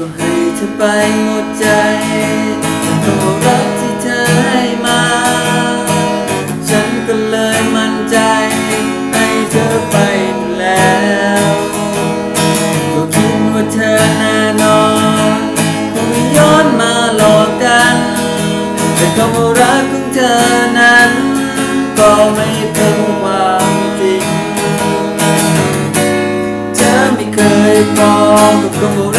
ก็ให้เธอไปหมดใจก็รักที่เธอให้มา ฉันก็เลยมั่นใจ ให้เธอไปแล้วก็คิดว่าเธอแน่นอนคงไม่ย้อนมาหลอกกัน แต่ความรักของเธอนั้น ก็ไม่เป็นความจริง เธอไม่เคยพอกกับควา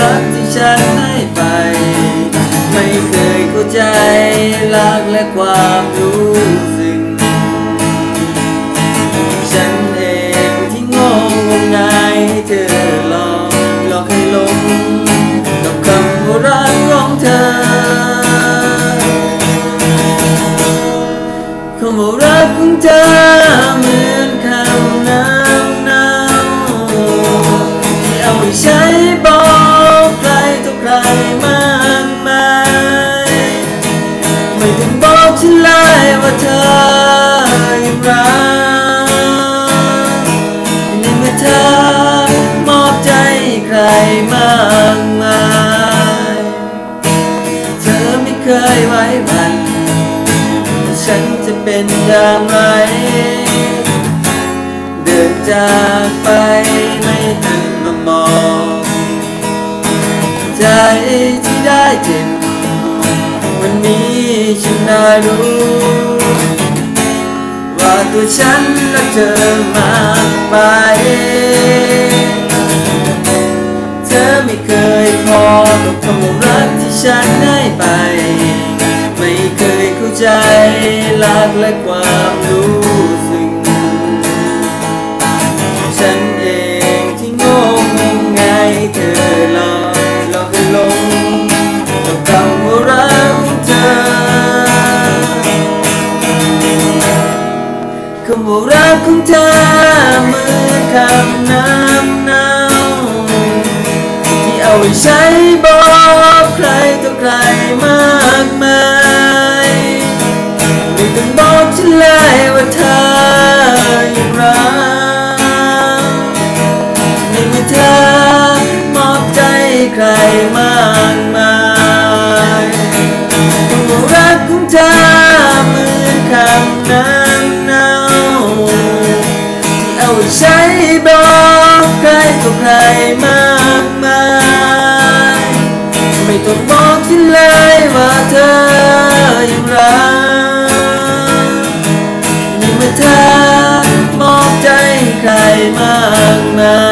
เคยเข้าใจรักและความรู้สึก ฉันเองที่งงงงายให้เธอหลอกหลอกให้หลงกับคำว่ารักของเธอคำว่ารักของเธอ ว่าเธอยังรักในเมื่อเธอมอบใจใครมากมายเธอไม่เคยไว้วันฉันจะเป็นอย่างไรเดินจากไปไม่หันมามองใจที่ได้เจ็บวันนี้ฉันได้รู้ ตัวฉันและเธอมากไป เธอไม่เคยพอกับคำว่ารักที่ฉันให้ไป ไม่เคยเข้าใจรักและความรู้สึกฉันเอง ว่ารักของเธอเหมือนคำน้ำเน่าที่เอาไว้ใช้บอกใครต่อใครมากมายไม่ต้องบอกฉันเลยว่าเธอยังรักในเมื่อเธอมอบใจใครมากมายคว่ารักของเธอ ใช้บอกใครต่อใครมากมายไม่ต้องบอกฉันเลยว่าเธอยังรักในเมื่อเธอมอบใจใครมากมาย